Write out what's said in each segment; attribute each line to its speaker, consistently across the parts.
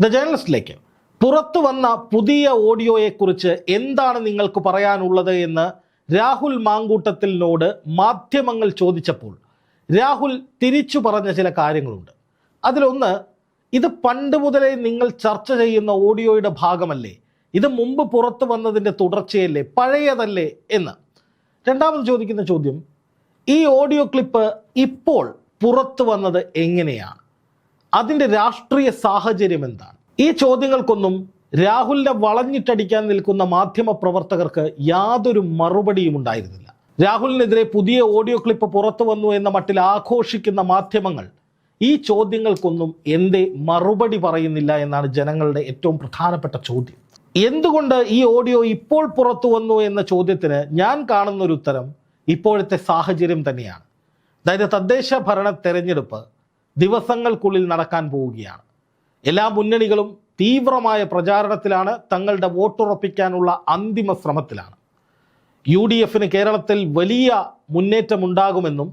Speaker 1: The ജേണലിസ്റ്റിലേക്ക് പുറത്തു വന്ന പുതിയ ഓഡിയോയെക്കുറിച്ച് എന്താണ് നിങ്ങൾക്ക് പറയാനുള്ളത് എന്ന് രാഹുൽ മാങ്കൂട്ടത്തിനോട് മാധ്യമങ്ങൾ ചോദിച്ചപ്പോൾ രാഹുൽ തിരിച്ചു പറഞ്ഞ ചില കാര്യങ്ങളുണ്ട്. അതിലൊന്ന് ഇത് പണ്ട് മുതലേ നിങ്ങൾ ചർച്ച ചെയ്യുന്ന ഓഡിയോയുടെ ഭാഗമല്ലേ? ഇത് മുമ്പ് പുറത്തു വന്നതിന്റെ തുടർച്ചയല്ലേ? പഴയതല്ലേ എന്ന്. രണ്ടാമത് ചോദിക്കുന്ന ചോദ്യം ഈ ഓഡിയോ ക്ലിപ്പ് ഇപ്പോൾ പുറത്തു വന്നത് എങ്ങനെയാണ്? അതിന്റെ രാഷ്ട്രീയ സാഹചര്യം എന്താണ്? ഈ ചോദ്യങ്ങൾക്കൊന്നും രാഹുലിനെ വളഞ്ഞിട്ടടിക്കാൻ നിൽക്കുന്ന മാധ്യമ പ്രവർത്തകർക്ക് യാതൊരു മറുപടിയും ഉണ്ടായിരുന്നില്ല. രാഹുലിനെതിരെ പുതിയ ഓഡിയോ ക്ലിപ്പ് പുറത്തു വന്നു എന്ന മട്ടിൽ ആഘോഷിക്കുന്ന മാധ്യമങ്ങൾ ഈ ചോദ്യങ്ങൾക്കൊന്നും എന്തേ മറുപടി പറയുന്നില്ല എന്നാണ് ജനങ്ങളുടെ ഏറ്റവും പ്രധാനപ്പെട്ട ചോദ്യം. എന്തുകൊണ്ട് ഈ ഓഡിയോ ഇപ്പോൾ പുറത്തു വന്നു എന്ന ചോദ്യത്തിന് ഞാൻ കാണുന്നൊരു ഉത്തരം ഇപ്പോഴത്തെ സാഹചര്യം തന്നെയാണ്. അതായത് തദ്ദേശ ഭരണ തെരഞ്ഞെടുപ്പ് ദിവസങ്ങൾക്കുള്ളിൽ നടക്കാൻ പോവുകയാണ്. എല്ലാ മുന്നണികളും തീവ്രമായ പ്രചാരണത്തിലാണ് തങ്ങളുടെ വോട്ടുറപ്പിക്കാനുള്ള അന്തിമ ശ്രമത്തിലാണ്. യു ഡി എഫിന് കേരളത്തിൽ വലിയ മുന്നേറ്റമുണ്ടാകുമെന്നും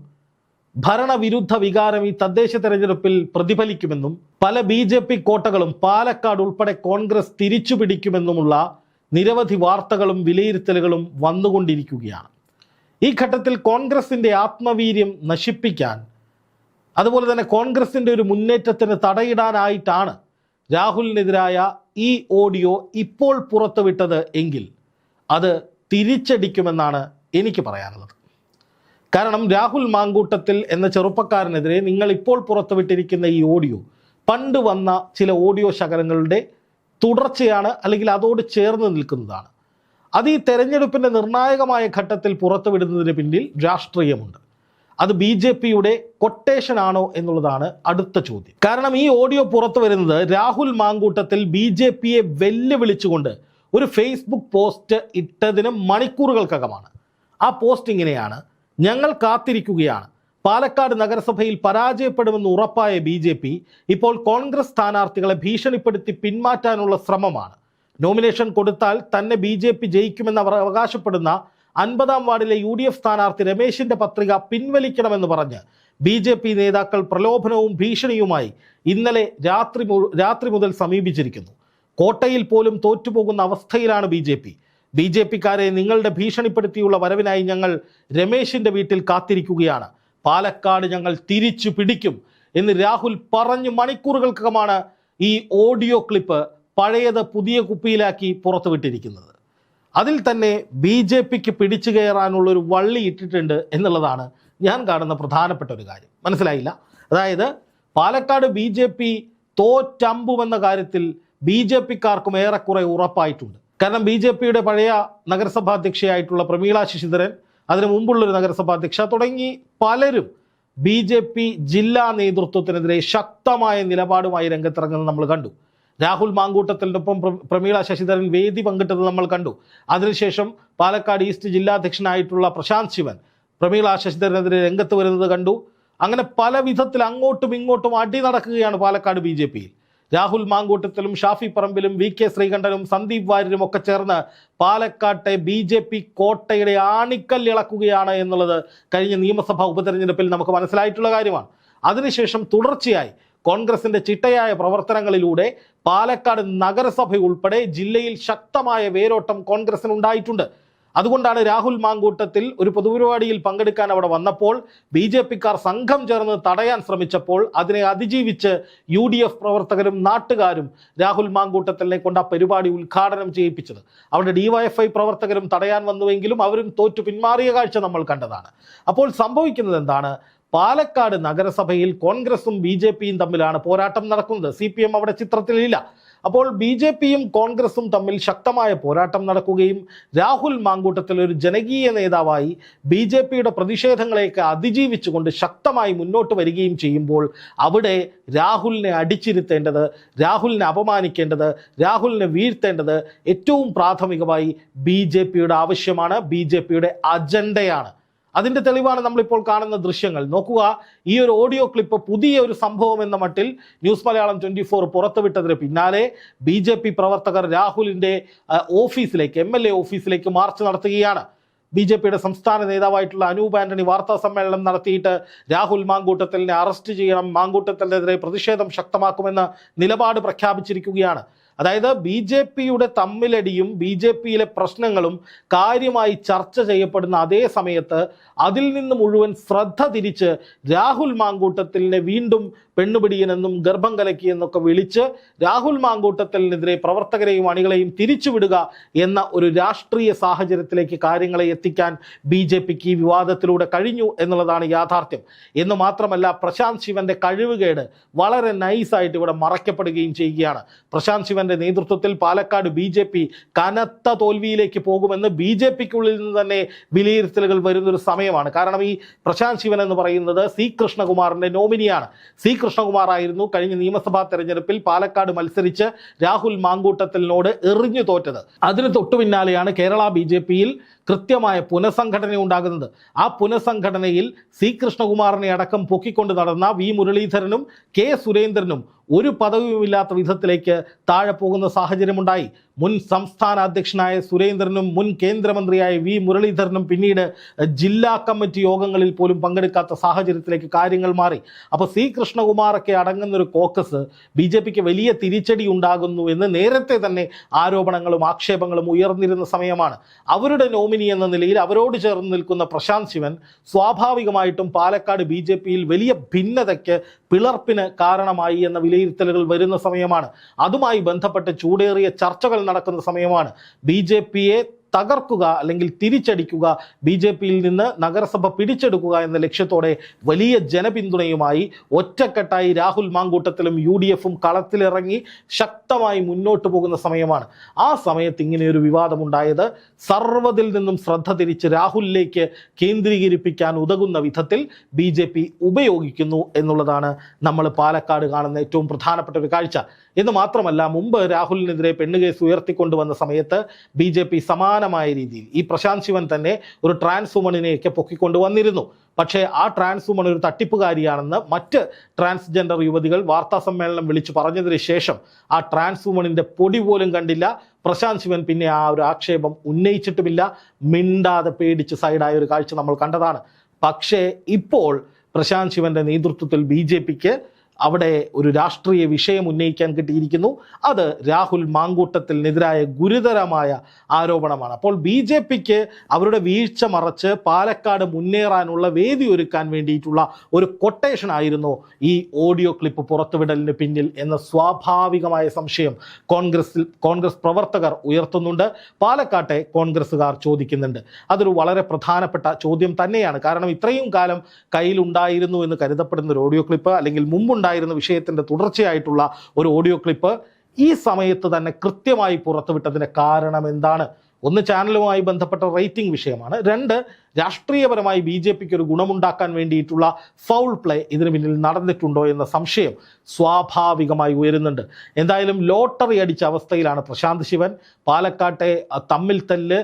Speaker 1: ഭരണവിരുദ്ധ വികാരം ഈ തദ്ദേശ തെരഞ്ഞെടുപ്പിൽ പ്രതിഫലിക്കുമെന്നും പല ബി ജെ പി കോട്ടകളും പാലക്കാട് ഉൾപ്പെടെ കോൺഗ്രസ് തിരിച്ചു പിടിക്കുമെന്നുമുള്ള നിരവധി വാർത്തകളും വിലയിരുത്തലുകളും വന്നുകൊണ്ടിരിക്കുകയാണ്. ഈ ഘട്ടത്തിൽ കോൺഗ്രസിന്റെ ആത്മവീര്യം നശിപ്പിക്കാൻ അതുപോലെ തന്നെ കോൺഗ്രസിന്റെ ഒരു മുന്നേറ്റത്തിന് തടയിടാനായിട്ടാണ് രാഹുലിനെതിരായ ഈ ഓഡിയോ ഇപ്പോൾ പുറത്തുവിട്ടത് എങ്കിൽ അത് തിരിച്ചടിക്കുമെന്നാണ് എനിക്ക് പറയാനുള്ളത്. കാരണം രാഹുൽ മാങ്കൂട്ടത്തിൽ എന്ന ചെറുപ്പക്കാരനെതിരെ നിങ്ങൾ ഇപ്പോൾ പുറത്തുവിട്ടിരിക്കുന്ന ഈ ഓഡിയോ പണ്ട് വന്ന ചില ഓഡിയോ ശകലങ്ങളുടെ തുടർച്ചയാണ് അല്ലെങ്കിൽ അതോട് ചേർന്ന് നിൽക്കുന്നതാണ്. അത് ഈ തെരഞ്ഞെടുപ്പിന്റെ നിർണായകമായ ഘട്ടത്തിൽ പുറത്തുവിടുന്നതിന് പിന്നിൽ രാഷ്ട്രീയമുണ്ട്. അത് ബി ജെ പിയുടെ കൊട്ടേഷൻ ആണോ എന്നുള്ളതാണ് അടുത്ത ചോദ്യം. കാരണം ഈ ഓഡിയോ പുറത്തു വരുന്നത് രാഹുൽ മാങ്കൂട്ടത്തിൽ ബി ജെ പിയെ വെല്ലുവിളിച്ചുകൊണ്ട് ഒരു ഫേസ്ബുക്ക് പോസ്റ്റ് ഇട്ടതിന് മണിക്കൂറുകൾക്കകമാണ്. ആ പോസ്റ്റ് ഇങ്ങനെയാണ്. ഞങ്ങൾ കാത്തിരിക്കുകയാണ്. പാലക്കാട് നഗരസഭയിൽ പരാജയപ്പെടുമെന്ന് ഉറപ്പായ ബി ജെ പി ഇപ്പോൾ കോൺഗ്രസ് സ്ഥാനാർത്ഥികളെ ഭീഷണിപ്പെടുത്തി പിന്മാറ്റാനുള്ള ശ്രമമാണ്. നോമിനേഷൻ കൊടുത്താൽ തന്നെ ബി ജെ പി ജയിക്കുമെന്ന് അവർ അവകാശപ്പെടുന്ന അൻപതാം വാർഡിലെ യു ഡി എഫ് സ്ഥാനാർത്ഥി രമേശിന്റെ പത്രിക പിൻവലിക്കണമെന്ന് പറഞ്ഞ് ബി ജെ പി നേതാക്കൾ പ്രലോഭനവും ഭീഷണിയുമായി ഇന്നലെ രാത്രി രാത്രി മുതൽ സമീപിച്ചിരിക്കുന്നു. കോട്ടയിൽ പോലും തോറ്റുപോകുന്ന അവസ്ഥയിലാണ് B J P. B J പിക്കാരെ നിങ്ങളുടെ ഭീഷണിപ്പെടുത്തിയുള്ള വരവിനായി ഞങ്ങൾ രമേശിന്റെ വീട്ടിൽ കാത്തിരിക്കുകയാണ്. പാലക്കാട് ഞങ്ങൾ തിരിച്ചു പിടിക്കും എന്ന് രാഹുൽ പറഞ്ഞു മണിക്കൂറുകൾക്കകമാണ് ഈ ഓഡിയോ ക്ലിപ്പ് പഴയത് പുതിയ കുപ്പിയിലാക്കി പുറത്തുവിട്ടിരിക്കുന്നത്. അതിൽ തന്നെ ബി ജെ പിക്ക് പിടിച്ചു കയറാനുള്ള ഒരു വള്ളി ഇട്ടിട്ടുണ്ട് എന്നുള്ളതാണ് ഞാൻ കാണുന്ന പ്രധാനപ്പെട്ട ഒരു കാര്യം. മനസ്സിലായില്ല? അതായത് പാലക്കാട് ബി ജെ പി തോറ്റമ്പുമെന്ന കാര്യത്തിൽ ബി ജെ പിക്കാർക്കും ഏറെക്കുറെ ഉറപ്പായിട്ടുണ്ട്. കാരണം ബി ജെ പിയുടെ പഴയ നഗരസഭാ അധ്യക്ഷയായിട്ടുള്ള പ്രമീള ശശിധരൻ അതിനു മുമ്പുള്ളൊരു നഗരസഭാ അധ്യക്ഷ തുടങ്ങി പലരും ബി ജെ പി ജില്ലാ നേതൃത്വത്തിനെതിരെ ശക്തമായ നിലപാടുമായി രംഗത്തിറങ്ങുന്നത് നമ്മൾ കണ്ടു. രാഹുൽ മാങ്കൂട്ടത്തിനൊപ്പം പ്ര- പ്രമീള ശശിധരൻ വേദി പങ്കിട്ടത് നമ്മൾ കണ്ടു. അതിനുശേഷം പാലക്കാട് ഈസ്റ്റ് ജില്ലാധ്യക്ഷനായിട്ടുള്ള പ്രശാന്ത് ശിവൻ പ്രമീള ശശിധരനെതിരെ രംഗത്ത് വരുന്നത് കണ്ടു. അങ്ങനെ പല വിധത്തിൽ അങ്ങോട്ടും ഇങ്ങോട്ടും അടി നടക്കുകയാണ് പാലക്കാട് ബി ജെ പിയിൽ. രാഹുൽ മാങ്കൂട്ടത്തിലും ഷാഫി പറമ്പിലും വി കെ ശ്രീകണ്ഠനും സന്ദീപ് വാര്യരും ഒക്കെ ചേർന്ന് പാലക്കാട്ടെ ബി ജെ പി കോട്ടയുടെ ആണിക്കല്ലിളക്കുകയാണ് എന്നുള്ളത് കഴിഞ്ഞ നിയമസഭാ ഉപതെരഞ്ഞെടുപ്പിൽ നമുക്ക് മനസ്സിലായിട്ടുള്ള കാര്യമാണ്. അതിനുശേഷം തുടർച്ചയായി കോൺഗ്രസിന്റെ ചിട്ടയായ പ്രവർത്തനങ്ങളിലൂടെ പാലക്കാട് നഗരസഭ ഉൾപ്പെടെ ജില്ലയിൽ ശക്തമായ വേരോട്ടം കോൺഗ്രസിന് ഉണ്ടായിട്ടുണ്ട് അതുകൊണ്ടാണ് രാഹുൽ മാങ്കൂട്ടത്തിൽ ഒരു പൊതുപരിപാടിയിൽ പങ്കെടുക്കാൻ അവിടെ വന്നപ്പോൾ ബി ജെ പിക്കാർ സംഘം ചേർന്ന് തടയാൻ ശ്രമിച്ചപ്പോൾ അതിനെ അതിജീവിച്ച് യു ഡി എഫ് പ്രവർത്തകരും നാട്ടുകാരും രാഹുൽ മാങ്കൂട്ടത്തിനെ കൊണ്ട് ആ പരിപാടി ഉദ്ഘാടനം ചെയ്യിപ്പിച്ചത്. അവിടെ ഡിവൈഎഫ്ഐ പ്രവർത്തകരും തടയാൻ വന്നുവെങ്കിലും അവരും തോറ്റു പിന്മാറിയ കാഴ്ച നമ്മൾ കണ്ടതാണ്. അപ്പോൾ സംഭവിക്കുന്നത് എന്താണ്? പാലക്കാട് നഗരസഭയിൽ കോൺഗ്രസും ബി ജെ പിയും തമ്മിലാണ് പോരാട്ടം നടക്കുന്നത്. സി പി എം അവിടെ ചിത്രത്തിലില്ല. അപ്പോൾ ബി ജെ പിയും കോൺഗ്രസും തമ്മിൽ ശക്തമായ പോരാട്ടം നടക്കുകയും രാഹുൽ മാങ്കൂട്ടത്തിൽ ഒരു ജനകീയ നേതാവായി ബി ജെ പിയുടെ പ്രതിഷേധങ്ങളെയൊക്കെ അതിജീവിച്ചുകൊണ്ട് ശക്തമായി മുന്നോട്ട് വരികയും ചെയ്യുമ്പോൾ അവിടെ രാഹുലിനെ അടിച്ചിരുത്തേണ്ടത് രാഹുലിനെ അപമാനിക്കേണ്ടത് രാഹുലിനെ വീഴ്ത്തേണ്ടത് ഏറ്റവും പ്രാഥമികമായി ബി ജെ പിയുടെ ആവശ്യമാണ് ബി ജെ പിയുടെ അജണ്ടയാണ്. അതിന്റെ തെളിവാണ് നമ്മളിപ്പോൾ കാണുന്ന ദൃശ്യങ്ങൾ. നോക്കുക ഈ ഒരു ഓഡിയോ ക്ലിപ്പ് പുതിയ ഒരു സംഭവം എന്ന മട്ടിൽ ന്യൂസ് മലയാളം ട്വന്റി ഫോർ പുറത്തുവിട്ടതിന് പിന്നാലെ ബി ജെ പി പ്രവർത്തകർ രാഹുലിന്റെ ഓഫീസിലേക്ക് എം എൽ എ ഓഫീസിലേക്ക് മാർച്ച് നടത്തുകയാണ്. ബി ജെ പിയുടെ സംസ്ഥാന നേതാവായിട്ടുള്ള അനൂപ് ആന്റണി വാർത്താ സമ്മേളനം നടത്തിയിട്ട് രാഹുൽ മാങ്കൂട്ടത്തലിനെ അറസ്റ്റ് ചെയ്യണം മാങ്കൂട്ടത്തലിനെതിരെ പ്രതിഷേധം ശക്തമാക്കുമെന്ന് നിലപാട് പ്രഖ്യാപിച്ചിരിക്കുകയാണ്. അതായത് ബി ജെ പിയുടെ തമ്മിലടിയും ബി ജെ പിയിലെ പ്രശ്നങ്ങളും കാര്യമായി ചർച്ച ചെയ്യപ്പെടുന്ന അതേ സമയത്ത് അതിൽ നിന്ന് മുഴുവൻ ശ്രദ്ധ തിരിച്ച് രാഹുൽ മാങ്കൂട്ടത്തിലിനെ വീണ്ടും പെണ്ണുപിടിയനെന്നും ഗർഭം കലക്കിയെന്നൊക്കെ വിളിച്ച് രാഹുൽ മാങ്കൂട്ടത്തിനെതിരെ പ്രവർത്തകരെയും അണികളെയും തിരിച്ചുവിടുക എന്ന ഒരു രാഷ്ട്രീയ സാഹചര്യത്തിലേക്ക് കാര്യങ്ങളെ എത്തിക്കാൻ ബി ജെ പിക്ക് ഈ വിവാദത്തിലൂടെ കഴിഞ്ഞു എന്നുള്ളതാണ് യാഥാർത്ഥ്യം. എന്ന് മാത്രമല്ല പ്രശാന്ത് ശിവന്റെ കഴിവുകേട് വളരെ നൈസായിട്ട് ഇവിടെ മറയ്ക്കപ്പെടുകയും ചെയ്യുകയാണ്. പ്രശാന്ത് ശിവന്റെ നേതൃത്വത്തിൽ പാലക്കാട് ബി ജെ പി കനത്ത തോൽവിയിലേക്ക് പോകുമെന്ന് ബി ജെ പിക്കുള്ളിൽ നിന്ന് തന്നെ വിലയിരുത്തലുകൾ വരുന്നൊരു സമയമാണ്. കാരണം ഈ പ്രശാന്ത് ശിവൻ എന്ന് പറയുന്നത് സി കൃഷ്ണകുമാറിന്റെ നോമിനിയാണ്. സി കൃഷ്ണകുമാർ ആയിരുന്നു കഴിഞ്ഞ നിയമസഭാ തെരഞ്ഞെടുപ്പിൽ പാലക്കാട് മത്സരിച്ച് രാഹുൽ മാങ്കൂട്ടത്തിനോട് എറിഞ്ഞു തോറ്റത്. അതിന് തൊട്ടു പിന്നാലെയാണ് കേരള ബി ജെ പിയിൽ കൃത്യമായ പുനഃസംഘടന ഉണ്ടാകുന്നത്. ആ പുനഃസംഘടനയിൽ സി കൃഷ്ണകുമാറിനെ അടക്കം പൊക്കിക്കൊണ്ട് നടന്ന വി മുരളീധരനും കെ സുരേന്ദ്രനും ഒരു പദവിയുമില്ലാത്ത വിധത്തിലേക്ക് താഴെ പോകുന്ന സാഹചര്യമുണ്ടായി. മുൻ സംസ്ഥാന അധ്യക്ഷനായ സുരേന്ദ്രനും മുൻ കേന്ദ്രമന്ത്രിയായ വി മുരളീധരനും പിന്നീട് ജില്ലാ കമ്മിറ്റി യോഗങ്ങളിൽ പോലും പങ്കെടുക്കാത്ത സാഹചര്യത്തിലേക്ക് കാര്യങ്ങൾ മാറി. അപ്പോൾ സി കൃഷ്ണകുമാറൊക്കെ അടങ്ങുന്ന ഒരു കോക്കസ് ബി ജെ പിക്ക് വലിയ തിരിച്ചടി ഉണ്ടാകുന്നു എന്ന് നേരത്തെ തന്നെ ആരോപണങ്ങളും ആക്ഷേപങ്ങളും ഉയർന്നിരുന്ന സമയമാണ്. അവരുടെ നോമിനി എന്ന നിലയിൽ അവരോട് ചേർന്ന് നിൽക്കുന്ന പ്രശാന്ത് ശിവൻ സ്വാഭാവികമായിട്ടും പാലക്കാട് ബി ജെ പിയിൽ വലിയ ഭിന്നതയ്ക്ക് പിളർപ്പിന് കാരണമായി എന്ന വിലയിരുത്തലുകൾ വരുന്ന സമയമാണ്. അതുമായി ബന്ധപ്പെട്ട് ചൂടേറിയ ചർച്ചകൾ നടക്കുന്ന സമയമാണ്. ബി ജെ പിയെ തകർക്കുക അല്ലെങ്കിൽ തിരിച്ചടിക്കുക ബി ജെ പിയിൽ നിന്ന് നഗരസഭ പിടിച്ചെടുക്കുക എന്ന ലക്ഷ്യത്തോടെ വലിയ ജനപിന്തുണയുമായി ഒറ്റക്കെട്ടായി രാഹുൽ മാങ്കൂട്ടത്തിലും യു ഡി എഫും കളത്തിലിറങ്ങി ശക്തമായി മുന്നോട്ട് പോകുന്ന സമയമാണ്. ആ സമയത്ത് ഇങ്ങനെയൊരു വിവാദമുണ്ടായത് സർവതിൽ നിന്നും ശ്രദ്ധ തിരിച്ച് രാഹുലിലേക്ക് കേന്ദ്രീകരിപ്പിക്കാൻ ഉതകുന്ന വിധത്തിൽ ബി ജെ പി ഉപയോഗിക്കുന്നു എന്നുള്ളതാണ് നമ്മൾ പാലക്കാട് കാണുന്ന ഏറ്റവും പ്രധാനപ്പെട്ട ഒരു കാഴ്ച. എന്ന് മാത്രമല്ല മുമ്പ് രാഹുലിനെതിരെ പെണ്ണുകേസ് ഉയർത്തിക്കൊണ്ടുവന്ന സമയത്ത് ബി പി സമാനമായ രീതിയിൽ ഈ പ്രശാന്ത് ശിവൻ തന്നെ ഒരു ട്രാൻസ് പൊക്കിക്കൊണ്ട് വന്നിരുന്നു പക്ഷേ ആ ട്രാൻസ് വുമൺ ഒരു തട്ടിപ്പുകാരിയാണെന്ന് മറ്റ് ട്രാൻസ്ജെൻഡർ യുവതികൾ വാർത്താ സമ്മേളനം വിളിച്ചു പറഞ്ഞതിന് ശേഷം ആ ട്രാൻസ് വുമണിന്റെ പൊടി പോലും കണ്ടില്ല. പ്രശാന്ത് ശിവൻ പിന്നെ ആ ഒരു ആക്ഷേപം ഉന്നയിച്ചിട്ടുമില്ല. മിണ്ടാതെ പേടിച്ച് സൈഡായ ഒരു കാഴ്ച നമ്മൾ കണ്ടതാണ്. പക്ഷേ ഇപ്പോൾ പ്രശാന്ത് ശിവന്റെ നേതൃത്വത്തിൽ ബി ജെ പിക്ക് അവിടെ ഒരു രാഷ്ട്രീയ വിഷയം ഉന്നയിക്കാൻ കിട്ടിയിരിക്കുന്നു. അത് രാഹുൽ മാങ്കൂട്ടത്തിനെതിരായ ഗുരുതരമായ ആരോപണമാണ്. അപ്പോൾ ബി ജെ പിക്ക് അവരുടെ വീഴ്ച മറച്ച് പാലക്കാട് മുന്നേറാനുള്ള വേദി ഒരുക്കാൻ വേണ്ടിയിട്ടുള്ള ഒരു കൊട്ടേഷൻ ആയിരുന്നു ഈ ഓഡിയോ ക്ലിപ്പ് പുറത്തുവിടലിന് പിന്നിൽ എന്ന സ്വാഭാവികമായ സംശയം കോൺഗ്രസിൽ കോൺഗ്രസ് പ്രവർത്തകർ ഉയർത്തുന്നുണ്ട്. പാലക്കാട്ടെ കോൺഗ്രസ്സുകാർ ചോദിക്കുന്നുണ്ട്. അതൊരു വളരെ പ്രധാനപ്പെട്ട ചോദ്യം തന്നെയാണ്. കാരണം ഇത്രയും കാലം കയ്യിലുണ്ടായിരുന്നു എന്ന് കരുതപ്പെടുന്ന ഒരു ഓഡിയോ ക്ലിപ്പ് അല്ലെങ്കിൽ മുമ്പുണ്ടായിരുന്ന വിഷയത്തിന്റെ തുടർച്ചയായിട്ടുള്ള ഒരു ഓഡിയോ ക്ലിപ്പ് ഈ സമയത്ത് തന്നെ കൃത്യമായി പുറത്തുവിട്ടതിന്റെ കാരണം എന്താണ്? ഒന്ന് ചാനലുമായി ബന്ധപ്പെട്ട റേറ്റിംഗ് വിഷയമാണ്. രണ്ട് രാഷ്ട്രീയപരമായി ബി ജെ പിക്ക് ഒരു ഗുണമുണ്ടാക്കാൻ വേണ്ടിയിട്ടുള്ള ഫൗൾ പ്ലേ ഇതിന് പിന്നിൽ നടന്നിട്ടുണ്ടോ എന്ന സംശയം സ്വാഭാവികമായി ഉയരുന്നുണ്ട്. എന്തായാലും ലോട്ടറി അടിച്ച അവസ്ഥയിലാണ് പ്രശാന്ത് ശിവൻ. പാലക്കാട്ടെ തമ്മിൽ തല്ല്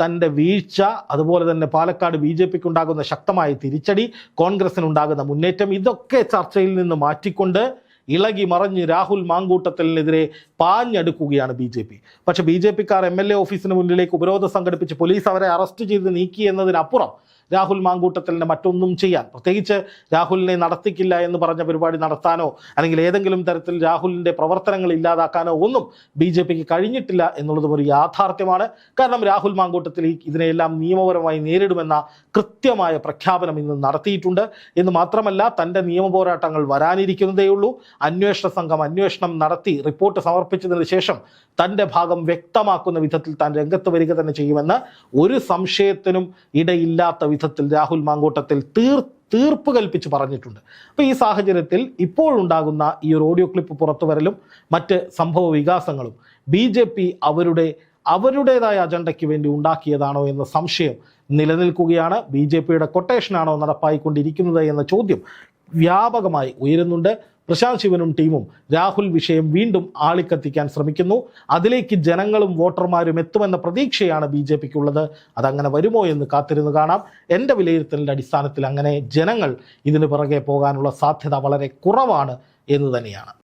Speaker 1: തന്റെ വീഴ്ച അതുപോലെ തന്നെ പാലക്കാട് ബി ജെ പിക്ക് ഉണ്ടാകുന്ന ശക്തമായ തിരിച്ചടി കോൺഗ്രസിനുണ്ടാകുന്ന മുന്നേറ്റം ഇതൊക്കെ ചർച്ചയിൽ നിന്ന് മാറ്റിക്കൊണ്ട് ഇളകി മറഞ്ഞ് രാഹുൽ മാങ്കൂട്ടത്തിനെതിരെ പാഞ്ഞെടുക്കുകയാണ് ബി ജെ പി. പക്ഷേ ബി ജെ പിക്കാർ എം എൽ എ ഓഫീസിന് മുന്നിലേക്ക് ഉപരോധം സംഘടിപ്പിച്ച് പോലീസ് അവരെ അറസ്റ്റ് ചെയ്ത് നീക്കി എന്നതിനപ്പുറം രാഹുൽ മാങ്കൂട്ടത്തലിനെ മറ്റൊന്നും ചെയ്യാൻ. പ്രത്യേകിച്ച് രാഹുലിനെ നടത്തിക്കില്ല എന്ന് പറഞ്ഞ പരിപാടി നടത്താനോ അല്ലെങ്കിൽ ഏതെങ്കിലും തരത്തിൽ രാഹുലിന്റെ പ്രവർത്തനങ്ങൾ ഇല്ലാതാക്കാനോ ഒന്നും ബി ജെ പിക്ക് കഴിഞ്ഞിട്ടില്ല എന്നുള്ളതും ഒരു യാഥാർത്ഥ്യമാണ്. കാരണം രാഹുൽ മാങ്കൂട്ടത്തിൽ ഇതിനെയെല്ലാം നിയമപരമായി നേരിടുമെന്ന കൃത്യമായ പ്രഖ്യാപനം ഇന്ന് നടത്തിയിട്ടുണ്ട്. എന്ന് മാത്രമല്ല തന്റെ നിയമ പോരാട്ടങ്ങൾ വരാനിരിക്കുന്നതേയുള്ളൂ അന്വേഷണ സംഘം അന്വേഷണം നടത്തി റിപ്പോർട്ട് സമർപ്പിച്ചതിന് ശേഷം തന്റെ ഭാഗം വ്യക്തമാക്കുന്ന വിധത്തിൽ താൻ രംഗത്ത് വരിക തന്നെ ചെയ്യുമെന്ന് ഒരു സംശയത്തിനും ഇടയില്ലാത്ത വിധത്തിൽ രാഹുൽ മാങ്കോട്ടത്തിൽ തീർ തീർപ്പ് കൽപ്പിച്ച് പറഞ്ഞിട്ടുണ്ട്. അപ്പോൾ ഈ സാഹചര്യത്തിൽ ഇപ്പോഴുണ്ടാകുന്ന ഈ ഒരു ഓഡിയോ ക്ലിപ്പ് പുറത്തു വരലും മറ്റ് സംഭവ വികാസങ്ങളും ബി ജെ പി അവരുടെ അവരുടേതായ അജണ്ടയ്ക്ക് വേണ്ടി ഉണ്ടാക്കിയതാണോ എന്ന സംശയം നിലനിൽക്കുകയാണ്. ബി ജെ പിയുടെ കൊട്ടേഷനാണോ നടപ്പായിക്കൊണ്ടിരിക്കുന്നത് എന്ന ചോദ്യം വ്യാപകമായി ഉയരുന്നുണ്ട്. പ്രശാന്ത് ശിവനും ടീമും രാഹുൽ വിഷയം വീണ്ടും ആളിക്കത്തിക്കാൻ ശ്രമിക്കുന്നു. അതിലേക്ക് ജനങ്ങളും വോട്ടർമാരും എത്തുമെന്ന പ്രതീക്ഷയാണ് ബി ജെ പിക്കുള്ളത്. അതങ്ങനെ വരുമോ എന്ന് കാത്തിരുന്ന് കാണാം. എന്റെ വിലയിരുത്തലിന്റെ അടിസ്ഥാനത്തിൽ അങ്ങനെ ജനങ്ങൾ ഇതിന് പുറകെ പോകാനുള്ള സാധ്യത വളരെ കുറവാണ് എന്ന് തന്നെയാണ്.